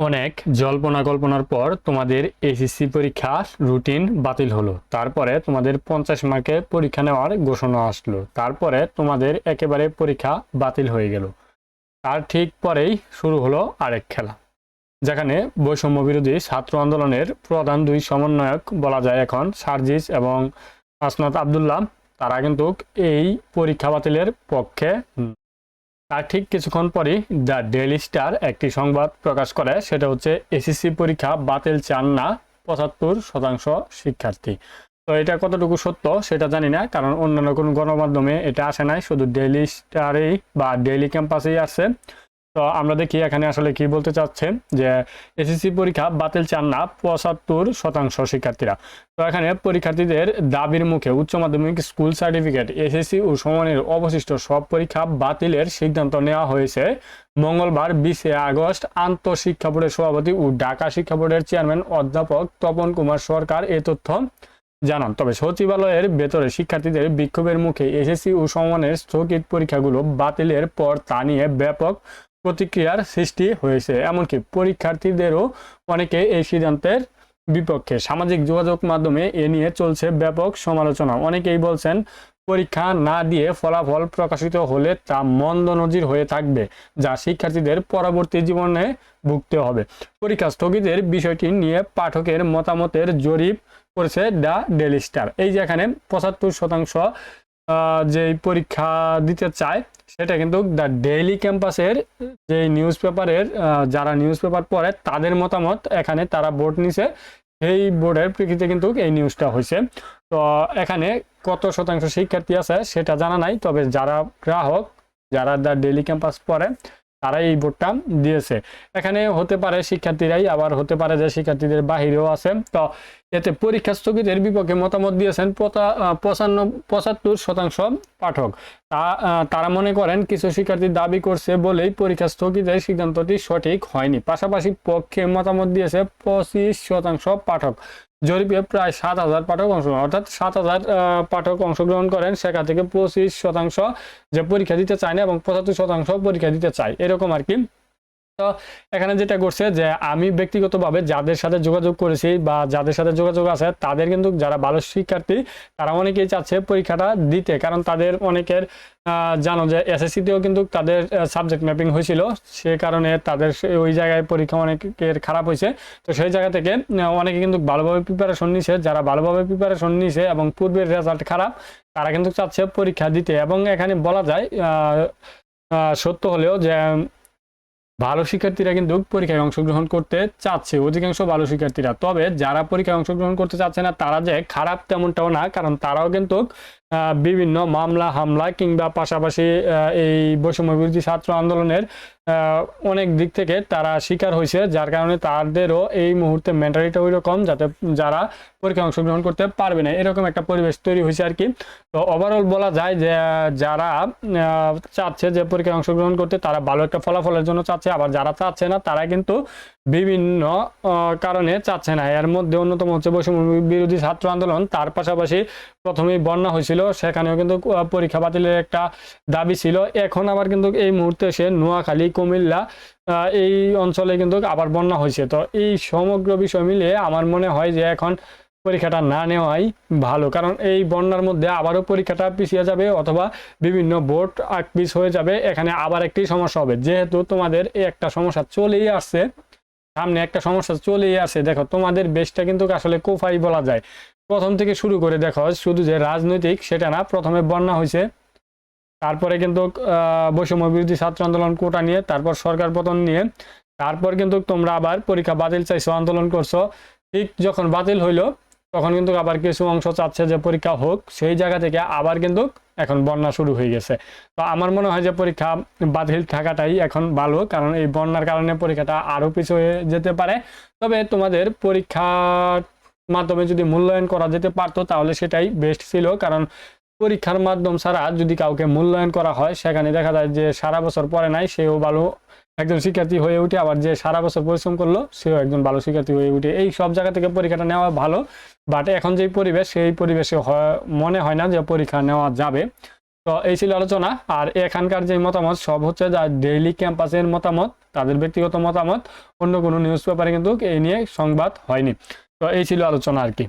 অনেক জল্পনা কল্পনার পর তোমাদের এসএসসি পরীক্ষা রুটিন বাতিল হলো। তারপরে তোমাদের পঞ্চাশ মার্কে পরীক্ষা নেওয়ার ঘোষণা আসলো। তারপরে তোমাদের একেবারে পরীক্ষা বাতিল হয়ে গেল। তার ঠিক পরেই শুরু হলো আরেক খেলা। যেখানে বৈষম্য বিরোধী ছাত্র আন্দোলনের প্রধান দুই সমন্বয়ক বলা যায় এখন সার্জিস এবং আসনাত আবদুল্লাহ। তারা কিন্তু এই পরীক্ষা বাতিলের পক্ষে তার ঠিক কিছুক্ষণ পরই দ্য ডেইলি স্টার একটি সংবাদ প্রকাশ করে, সেটা হচ্ছে এসএসসি পরীক্ষা বাতিল চান না পঁচাত্তর শতাংশ শিক্ষার্থী। তো এটা কতটুকু সত্য সেটা জানি না, কারণ অন্যান্য কোনো গণমাধ্যমে এটা আসে নাই, শুধু ডেইলি স্টারেই বা ডেইলি ক্যাম্পাসেই আসছে তো আমরা দেখি এখানে আসলে কি বলতে চাচ্ছে, যে এসএসসি পরীক্ষা বাতিল চান না পঁচাত্তর শতাংশ শিক্ষার্থীরা। তো এখানে পরীক্ষার্থীদের দাবির মুখে উচ্চ মাধ্যমিক স্কুল সার্টিফিকেট, এসএসসি ও সমানের অবশিষ্ট সব পরীক্ষা বাতিলের সিদ্ধান্ত নেওয়া হয়েছে মঙ্গলবার বিশে আগস্ট আন্তঃশিক্ষা বোর্ডের সভাপতি ও ঢাকা শিক্ষা বোর্ডের চেয়ারম্যান অধ্যাপক তপন কুমার সরকার এ তথ্য জানান। তবে সচিবালয়ের ভেতরে শিক্ষার্থীদের বিক্ষোভের মুখে এসএসসি ও সমানের স্থগিত পরীক্ষাগুলো বাতিলের পর তা নিয়ে ব্যাপক প্রতিক্রিয়ার সৃষ্টি হয়েছে। এমনকি পরীক্ষার্থীদেরও অনেকে এই সিদ্ধান্তের বিপক্ষে সামাজিক যোগাযোগ মাধ্যমে এ নিয়ে চলছে ব্যাপক সমালোচনা। অনেকেই বলছেন, পরীক্ষা না দিয়ে ফলাফল প্রকাশিত হলে তা মন্দ নজির হয়ে থাকবে, যা শিক্ষার্থীদের পরবর্তী জীবনে ভুগতে হবে। পরীক্ষা স্থগিতের বিষয়টি নিয়ে পাঠকের মতামতের জরিপ করেছে দ্য ডেলি স্টার। এই যেখানে পঁচাত্তর শতাংশ যে পরীক্ষা দিতে চায়, সেটা কিন্তু দ্য ডেইলি ক্যাম্পাসের যে নিউজ পেপারের যারা নিউজ পেপার পড়ে, তাদের মতামত এখানে তারা বোর্ড নিছে। সেই বোর্ডের প্রেক্ষিতে কিন্তু এই নিউজটা হয়েছে তো, এখানে কত শতাংশ শিক্ষার্থী আছে সেটা জানা নাই, তবে যারা গ্রাহক, যারা দ্য ডেইলি ক্যাম্পাস পড়ে, তারাই এই বোর্ডটা দিয়েছে। এখানে হতে পারে শিক্ষার্থীরাই, আবার হতে পারে যে শিক্ষার্থীদের বাহিরেও আছে। তো এতে পরীক্ষা স্থগিতের বিপক্ষে মতামত দিয়েছেন পঁচান্ন, পঁচাত্তর শতাংশ পাঠক। তা তারা মনে করেন কিছু শিক্ষার্থী দাবি করছে বলেই পরীক্ষা স্থগিতের সিদ্ধান্তটি সঠিক হয়নি। পাশাপাশি পক্ষে মতামত দিয়েছে পঁচিশ শতাংশ পাঠক। জরিপে প্রায় সাত হাজার পাঠক অংশগ্রহণ, অর্থাৎ সাত হাজার পাঠক অংশগ্রহণ করেন। সেখান থেকে পঁচিশ শতাংশ যে পরীক্ষা দিতে চায় না এবং পঁচাত্তর শতাংশ পরীক্ষা দিতে চায়। এরকম আর কি তো এখানে যেটা করছে যে আমি ব্যক্তিগতভাবে যাদের সাথে যোগাযোগ করেছি বা যাদের সাথে যোগাযোগ আছে, তাদের কিন্তু যারা ভালো শিক্ষার্থী, তারা অনেকেই চাচ্ছে পরীক্ষাটা দিতে। কারণ তাদের অনেকের জানো যে এসএসসিতেও কিন্তু তাদের সাবজেক্ট ম্যাপিং হয়েছিল। সে কারণে তাদের ওই জায়গায় পরীক্ষা অনেকের খারাপ হয়েছে। তো সেই জায়গা থেকে অনেকে কিন্তু ভালোভাবে প্রিপারেশন নিছে। যারা ভালোভাবে প্রিপারেশন নিছে এবং পূর্বের রেজাল্ট খারাপ, তারা কিন্তু চাচ্ছে পরীক্ষা দিতে। এবং এখানে বলা যায় সত্য হলেও যে ভালো শিক্ষার্থীরা কিন্তু পরীক্ষায় অংশগ্রহণ করতে চাচ্ছে, অধিকাংশ ভালো শিক্ষার্থীরা। তবে যারা পরীক্ষায় অংশগ্রহণ করতে চাচ্ছে না, তারা যে খারাপ তেমনটাও না, কারণ তারাও কিন্তু বিভিন্ন মামলা, হামলা কিংবা পাশাপাশি এই বৈষম্য বিরোধী ছাত্র আন্দোলনের অনেক দিক থেকে তারা শিকার হয়েছে, যার কারণে তাদেরও এই মুহূর্তে মেন্টালিটা ওই রকম যাতে যারা পরীক্ষায় অংশগ্রহণ করতে পারবে না। এরকম একটা পরিবেশ তৈরি হয়েছে আর কি। তো ওভারঅল বলা যায় যে, যারা চাচ্ছে যে পরীক্ষায় অংশগ্রহণ করতে, তারা ভালো একটা ফলাফলের জন্য চাচ্ছে, আবার যারা চাচ্ছে না, তারা কিন্তু বিভিন্ন কারণে চাচ্ছে না। এর মধ্যে অন্যতম হচ্ছে বৈষম্য বিরোধী ছাত্র আন্দোলন। তার পাশাপাশি প্রথমেই বন্যা হয়েছিল, সেখানেও কিন্তু পরীক্ষা বাতিলের একটা দাবি ছিল। এখন আবার কিন্তু এই মুহূর্তে সে নোয়াখালী, কুমিল্লা এই অঞ্চলে কিন্তু আবার বন্যা হয়েছে। তো এই সমগ্র বিষয় মিলিয়ে আমার মনে হয় যে এখন পরীক্ষাটা না নেওয়াই ভালো। কারণ এই বন্যার মধ্যে আবারও পরীক্ষাটা পিছিয়ে যাবে অথবা বিভিন্ন বোর্ড আকপিস হয়ে যাবে। এখানে আবার একটি সমস্যা হবে। যেহেতু তোমাদের একটা সমস্যা চলেই আসছে সামনে একটা সমস্যা চলেই আসে। দেখো, তোমাদের বেশটা কিন্তু আসলে কোফাই বলা যায়। প্রথম থেকে শুরু করে দেখো, শুধু যে রাজনৈতিক সেটা না, প্রথমে বন্যা হয়েছে। তারপরে কিন্তু বৈষম্য বিরোধী ছাত্র আন্দোলন কোটা নিয়ে, তারপর সরকার পতন নিয়ে, তারপর কিন্তু তোমরা আবার পরীক্ষা বাতিল চাইছো, আন্দোলন করছ। ঠিক যখন বাতিল হইল, তখন কিন্তু আবার কিছু অংশ চাচ্ছে যে পরীক্ষা হোক, সেই জায়গা থেকে আবার কিন্তু এখন বন্যা শুরু হয়ে গেছে। তো আমার মনে হয় যে পরীক্ষা বাতিল থাকাটাই এখন ভালো, কারণ এই বন্যার কারণে পরীক্ষাটা আরও পিছু হয়ে যেতে পারে। তবে তোমাদের পরীক্ষা মাধ্যমে যদি মূল্যায়ন করা যেতে পারতো, তাহলে সেটাই বেস্ট ছিল, কারণ পরীক্ষার মাধ্যম ছাড়া যদি কাউকে মূল্যায়ন করা হয়, সেখানে দেখা যায় যে সারা বছর পরে নাই, সেও ভালো একজন শিক্ষার্থী হয়ে উঠে, আবার যে সারা বছর পরিশ্রম করল, সেও একজন ভালো শিক্ষার্থী হয়ে উঠে। এই সব জায়গা থেকে পরীক্ষাটা নেওয়া ভালো বাট এখন যেই পরিবেশ, সেই পরিবেশে মনে হয় না যে পরীক্ষা নেওয়া যাবে। তো এই ছিল আলোচনা, আর এখানকার যে মতামত, সব হচ্ছে যা ডেইলি ক্যাম্পাসের মতামত, তাদের ব্যক্তিগত মতামত, অন্য কোনো নিউজ পেপারে কিন্তু এই নিয়ে সংবাদ হয়নি। তো এই ছিল আলোচনা আর কি।